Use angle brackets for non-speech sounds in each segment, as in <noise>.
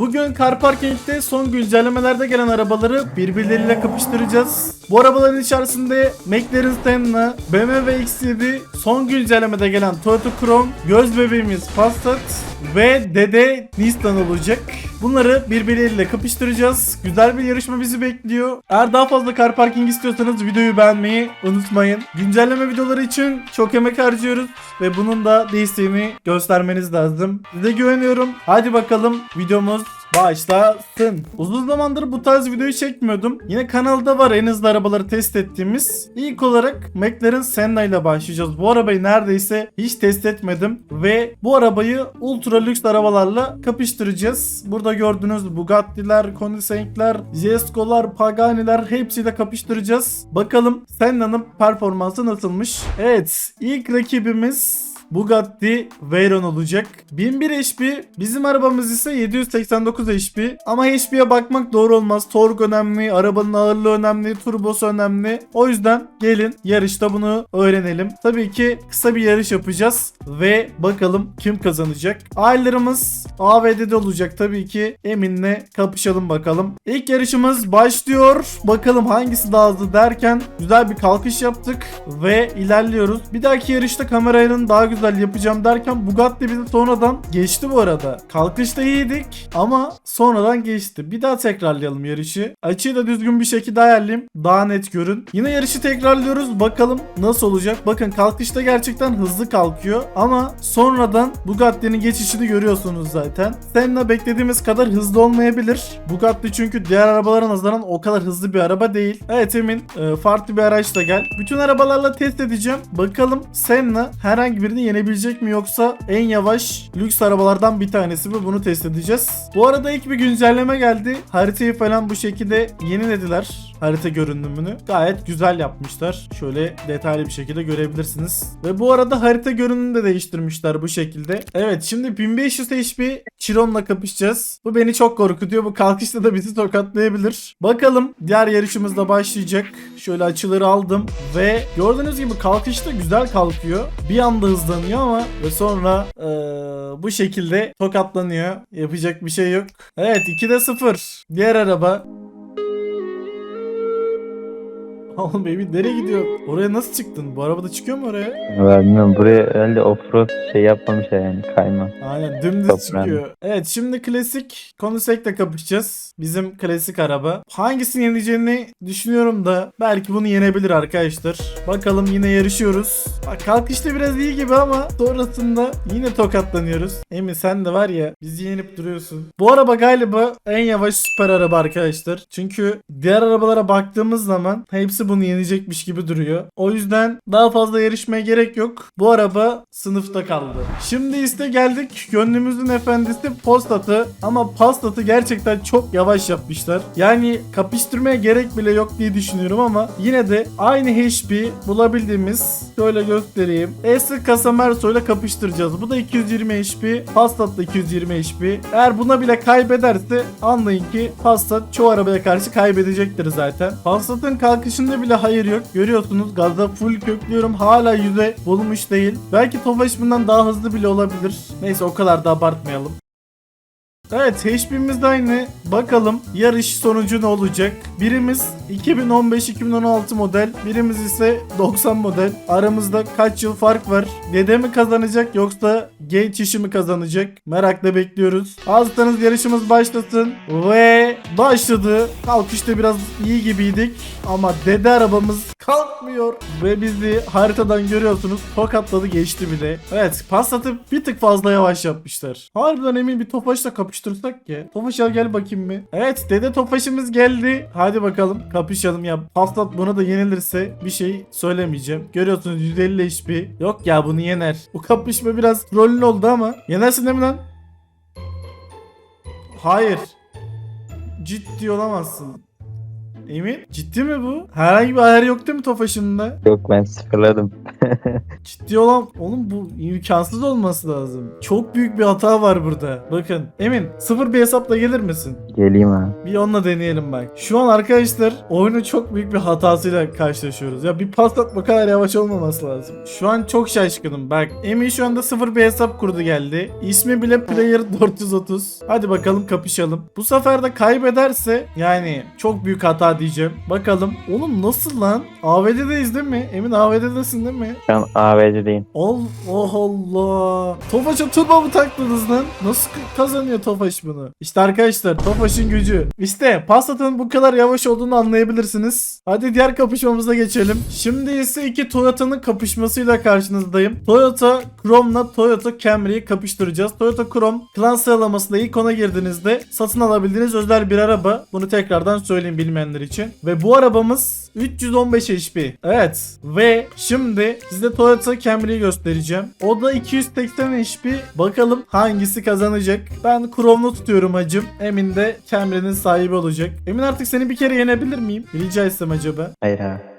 Bugün Car Parking'de son güncellemelerde gelen arabaları birbirleriyle kapıştıracağız. Bu arabaların içerisinde McLaren Senna, BMW X7, son güncellemede gelen Toyota Chrome, göz bebeğimiz Passat ve Dede Nissan olacak. Bunları birbirleriyle kapıştıracağız. Güzel bir yarışma bizi bekliyor. Eğer daha fazla car parking istiyorsanız videoyu beğenmeyi unutmayın. Güncelleme videoları için çok emek harcıyoruz ve bunun da desteğini göstermeniz lazım. Size güveniyorum. Hadi bakalım videomuz başlasın. Uzun zamandır bu tarz videoyu çekmiyordum. Yine kanalda var en hızlı arabaları test ettiğimiz. İlk olarak McLaren Senna ile başlayacağız. Bu arabayı neredeyse hiç test etmedim ve bu arabayı ultra lüks arabalarla kapıştıracağız. Burada gördüğünüz Bugatti'ler, Koenigsegg'ler, Jesko'lar, Pagani'ler hepsiyle kapıştıracağız. Bakalım Senna'nın performansı nasılmış? Evet, ilk rakibimiz Bugatti Veyron olacak. 1001 HP. Bizim arabamız ise 789 HP. Ama HP'ye bakmak doğru olmaz. Tork önemli, arabanın ağırlığı önemli, turbosu önemli. O yüzden gelin yarışta bunu öğrenelim. Tabii ki kısa bir yarış yapacağız ve bakalım kim kazanacak. Ailelerimiz AVD'de olacak tabii ki. Emin'le kapışalım bakalım. İlk yarışımız başlıyor. Bakalım hangisi daha hızlı derken güzel bir kalkış yaptık ve ilerliyoruz. Bir dahaki yarışta kameranın daha güzel yapacağım derken Bugatti bizi sonradan geçti bu arada. Kalkışta iyiydik ama sonradan geçti. Bir daha tekrarlayalım yarışı. Açıyı da düzgün bir şekilde ayarlayayım. Daha net görün. Yine yarışı tekrarlıyoruz. Bakalım nasıl olacak. Bakın kalkışta gerçekten hızlı kalkıyor ama sonradan Bugatti'nin geçişini görüyorsunuz zaten. Senna beklediğimiz kadar hızlı olmayabilir. Bugatti çünkü diğer arabalara nazaran o kadar hızlı bir araba değil. Evet Emin e, farklı bir araçla gel. Bütün arabalarla test edeceğim. Bakalım Senna herhangi birini yenebilecek mi yoksa en yavaş lüks arabalardan bir tanesi mi bunu test edeceğiz. Bu arada ilk bir güncelleme geldi. Haritayı falan bu şekilde yenilediler. Harita görünümünü. Gayet güzel yapmışlar. Şöyle detaylı bir şekilde görebilirsiniz. Ve bu arada harita görünümünü de değiştirmişler bu şekilde. Evet şimdi 1500 HP Chiron'la kapışacağız. Bu beni çok korkutuyor. Bu kalkışta da bizi tokatlayabilir. Bakalım diğer yarışımız da başlayacak. Şöyle açıları aldım ve gördüğünüz gibi kalkışta güzel kalkıyor. Bir anda hızlanıyor ama ve sonra eee, bu şekilde tokatlanıyor. Yapacak bir şey yok. Evet 2'de 0. Diğer araba Oğlum baby nereye gidiyor? Oraya nasıl çıktın? Bu arabada çıkıyor mu oraya? Valla bilmiyorum buraya herhalde offroad şey yapmamışlar yani kayma. Aynen dümdüz Toprağın. çıkıyor. Evet şimdi klasik Koniseg'le kapışacağız. Bizim klasik araba. Hangisini yeneceğini düşünüyorum da belki bunu yenebilir arkadaşlar. Bakalım yine yarışıyoruz. Bak kalkışta biraz iyi gibi ama sonrasında yine tokatlanıyoruz. Emin sen de var ya bizi yenip duruyorsun. Bu araba galiba en yavaş süper araba arkadaşlar. Çünkü diğer arabalara baktığımız zaman hepsi bunu yenecekmiş gibi duruyor. O yüzden daha fazla yarışmaya gerek yok. Bu araba sınıfta kaldı. Şimdi ise geldik gönlümüzün efendisi Postat'ı. Ama Postat'ı gerçekten çok yavaş yapmışlar. Yani kapıştırmaya gerek bile yok diye düşünüyorum ama yine de aynı HP bulabildiğimiz şöyle göstereyim. Esri Casamerso ile kapıştıracağız. Bu da 220 HP. Passat da 220 HP. Eğer buna bile kaybederse anlayın ki Passat çoğu arabaya karşı kaybedecektir zaten. Passat'ın kalkışında bile hayır yok. Görüyorsunuz gazda full köklüyorum. Hala yüze bulmuş değil. Belki Tofaş bundan daha hızlı bile olabilir. Neyse o kadar da abartmayalım. Evet HP'miz de aynı. Bakalım yarış sonucu ne olacak? Birimiz 2015-2016 model. Birimiz ise 90 model. Aramızda kaç yıl fark var? Dede mi kazanacak yoksa genç işi mi kazanacak? Merakla bekliyoruz. Hazırsanız yarışımız başlasın. Ve başladı. Kalkışta biraz iyi gibiydik. Ama dede arabamız kalkmıyor. Ve bizi haritadan görüyorsunuz. Tokatladı geçti bile. Evet Passat'ı bir tık fazla yavaş yapmışlar. Harbiden emin bir Tofaş'la kapıştırsak ya. Tofaş al gel bakayım mı? Evet dede Tofaş'ımız geldi. Hadi bakalım kapışalım ya. Passat buna da yenilirse bir şey söylemeyeceğim. Görüyorsunuz 150 HP. Yok ya bunu yener. Bu kapışma biraz trollün oldu ama. Yenersin değil mi lan? Hayır. Ciddi olamazsın. Emin ciddi mi bu? Herhangi bir ayar yok değil mi Tofaş'ında? Yok ben sıfırladım. <laughs> Ciddi olan oğlum bu imkansız olması lazım. Çok büyük bir hata var burada. Bakın Emin sıfır bir hesapla gelir misin? Geleyim abi. Bir onunla deneyelim bak. Şu an arkadaşlar oyunun çok büyük bir hatasıyla karşılaşıyoruz. Ya bir pas at bu kadar yavaş olmaması lazım. Şu an çok şaşkınım. Bak Emin şu anda sıfır bir hesap kurdu geldi. İsmi bile player 430. Hadi bakalım kapışalım. Bu sefer de kaybederse yani çok büyük hata diyeceğim. Bakalım. Oğlum nasıl lan? AVD'deyiz değil mi? Emin AVD'desin değil mi? Şu an AVC'deyim. Allah Allah. Tofaş'a turbo mu taktınız lan? Nasıl kazanıyor Tofaş bunu? İşte arkadaşlar Tofaş'ın gücü. İşte Passat'ın bu kadar yavaş olduğunu anlayabilirsiniz. Hadi diğer kapışmamıza geçelim. Şimdi ise iki Toyota'nın kapışmasıyla karşınızdayım. Toyota Chrome'la Toyota Camry'yi kapıştıracağız. Toyota Chrome klan sıralamasında ilk ona girdiğinizde satın alabildiğiniz özel bir araba. Bunu tekrardan söyleyeyim bilmeyenler için. Ve bu arabamız 315 HP. Evet. Ve şimdi size Toyota Camry'yi göstereceğim. O da 280 HP. Bakalım hangisi kazanacak. Ben Chrome'lu tutuyorum hacım. Emin de Camry'nin sahibi olacak. Emin artık seni bir kere yenebilir miyim? Rica etsem acaba. Hayır abi.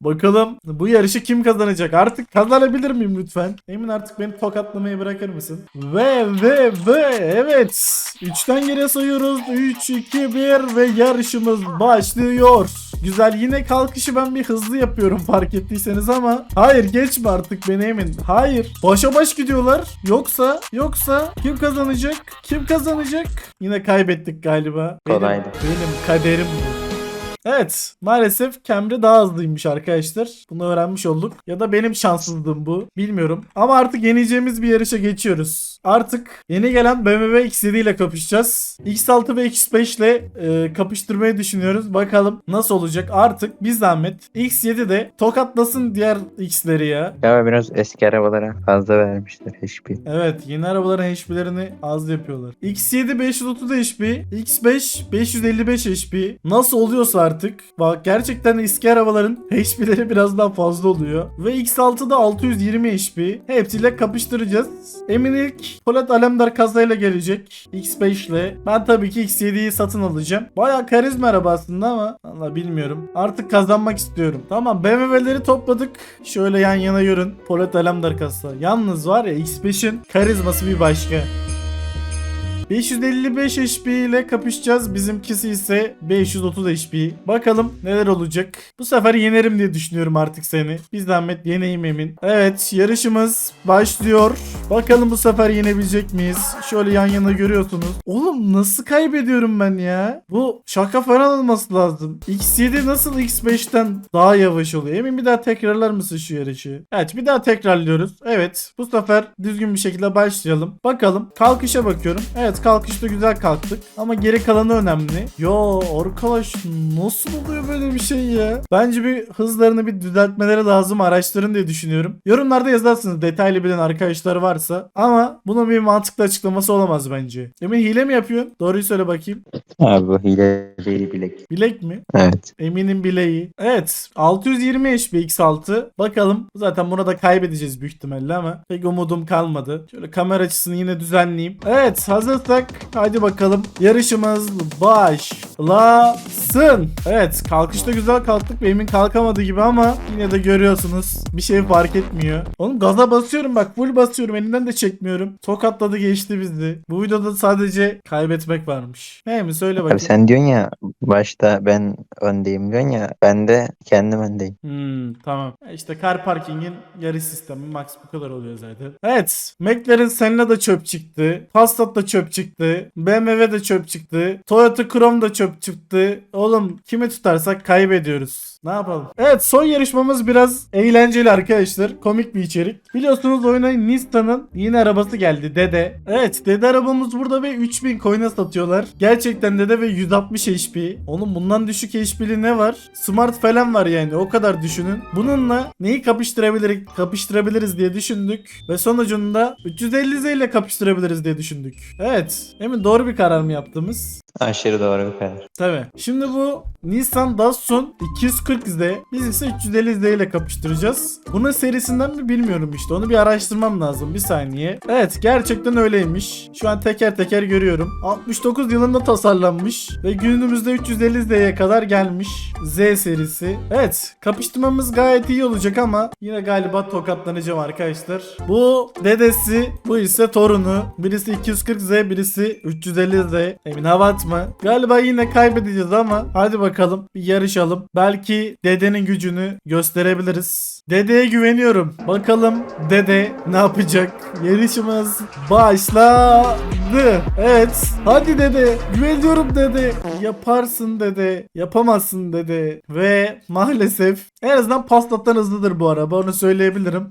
Bakalım bu yarışı kim kazanacak? Artık kazanabilir miyim lütfen? Emin artık beni tokatlamayı bırakır mısın? Ve ve ve evet. 3'ten geriye sayıyoruz. 3, 2, 1 ve yarışımız başlıyor. Güzel yine kalkışı ben bir hızlı yapıyorum fark ettiyseniz ama hayır geçme artık beni Emin. Hayır. Başa baş gidiyorlar. Yoksa yoksa kim kazanacak? Kim kazanacak? Yine kaybettik galiba. Benim, Kolaydı. benim kaderim bu. Evet maalesef Camry daha hızlıymış arkadaşlar. Bunu öğrenmiş olduk. Ya da benim şanssızlığım bu. Bilmiyorum. Ama artık yeneceğimiz bir yarışa geçiyoruz. Artık yeni gelen BMW X7 ile kapışacağız. X6 ve X5 ile e, kapıştırmayı düşünüyoruz. Bakalım nasıl olacak. Artık bir zahmet X7 de tokatlasın diğer X'leri ya. Galiba biraz eski arabalara fazla vermişler HP. Evet yeni arabaların HP'lerini az yapıyorlar. X7 530 HP, X5 555 HP. Nasıl oluyorsa artık. Bak gerçekten eski arabaların HP'leri biraz daha fazla oluyor. Ve X6 da 620 HP. Hepsiyle kapıştıracağız. Emin ilk Polat Alemdar kazayla gelecek. X5 ile. Ben tabii ki X7'yi satın alacağım. Baya karizma araba aslında ama valla bilmiyorum. Artık kazanmak istiyorum. Tamam BMW'leri topladık. Şöyle yan yana yürün. Polat Alemdar kasa. Yalnız var ya X5'in karizması bir başka. 555 HP ile kapışacağız. Bizimkisi ise 530 HP. Bakalım neler olacak. Bu sefer yenerim diye düşünüyorum artık seni. Bir zahmet yeneyim emin. Evet yarışımız başlıyor. Bakalım bu sefer yenebilecek miyiz? Şöyle yan yana görüyorsunuz. Oğlum nasıl kaybediyorum ben ya? Bu şaka falan olması lazım. X7 nasıl X5'ten daha yavaş oluyor? Emin bir daha tekrarlar mısın şu yarışı? Evet bir daha tekrarlıyoruz. Evet bu sefer düzgün bir şekilde başlayalım. Bakalım kalkışa bakıyorum. Evet kalkışta güzel kalktık. Ama geri kalanı önemli. Yo arkadaş nasıl oluyor böyle bir şey ya? Bence bir hızlarını bir düzeltmeleri lazım araçların diye düşünüyorum. Yorumlarda yazarsınız detaylı bilen arkadaşlar varsa. Ama bunun bir mantıklı açıklaması olamaz bence. Emin hile mi yapıyorsun? Doğruyu söyle bakayım. Abi hile değil bilek. Bilek mi? Evet. Emin'in bileği. Evet. 620 HP X6. Bakalım. Zaten bunu da kaybedeceğiz büyük ihtimalle ama pek umudum kalmadı. Şöyle kamera açısını yine düzenleyeyim. Evet hazırsak hadi bakalım. Yarışımız başlasın. Evet kalkışta güzel kalktık. ve Emin kalkamadı gibi ama yine de görüyorsunuz. Bir şey fark etmiyor. Oğlum gaza basıyorum bak full basıyorum. Elinden de çekmiyorum. Tokatladı geçti bizi. Bu videoda sadece kaybetmek varmış. He mi söyle bakayım. Abi sen diyorsun ya başta ben öndeyim diyorsun ya ben de kendim öndeyim. Hmm, tamam. İşte car parking'in yarış sistemi max bu kadar oluyor zaten. Evet. McLaren Senna da çöp çıktı. Passat da çöp çıktı. BMW de çöp çıktı. Toyota Chrome da çöp çıktı. Oğlum kimi tutarsak kaybediyoruz. Ne yapalım? Evet son yarışmamız biraz eğlenceli arkadaşlar. Komik bir içerik. Biliyorsunuz oyuna Nissan'ın yeni arabası geldi. Dede. Evet Dede arabamız burada ve 3000 coin'e satıyorlar. Gerçekten Dede ve 160 HP. Oğlum bundan düşük HP'li ne var? Smart falan var yani o kadar düşünün. Bununla neyi kapıştırabiliriz, kapıştırabiliriz diye düşündük. Ve sonucunda 350Z ile kapıştırabiliriz diye düşündük. Evet. Emin doğru bir karar mı yaptığımız? Aşırı doğru bir karar. Tabi. Şimdi bu Nissan Datsun 240Z. Biz ise 350Z ile kapıştıracağız. Bunun serisinden mi bilmiyorum işte. Onu bir araştırmam lazım. Bir saniye. Evet gerçekten öyleymiş. Şu an teker teker görüyorum. 69 yılında tasarlanmış. Ve günümüzde 350Z'ye kadar gelmiş. Z serisi. Evet kapıştırmamız gayet iyi olacak ama yine galiba tokatlanacağım arkadaşlar. Bu dedesi, bu ise torunu. Birisi 240Z, birisi 350Z. Emin hava atma. Galiba yine kaybedeceğiz ama hadi bakalım bir yarışalım. Belki dedenin gücünü gösterebiliriz. Dedeye güveniyorum. Bakalım dede ne yapacak? Yarışımız başladı. Evet. Hadi dede. Güveniyorum dede. Yaparsın dede. Yapamazsın dede. Ve maalesef en azından paslattan hızlıdır bu araba onu söyleyebilirim.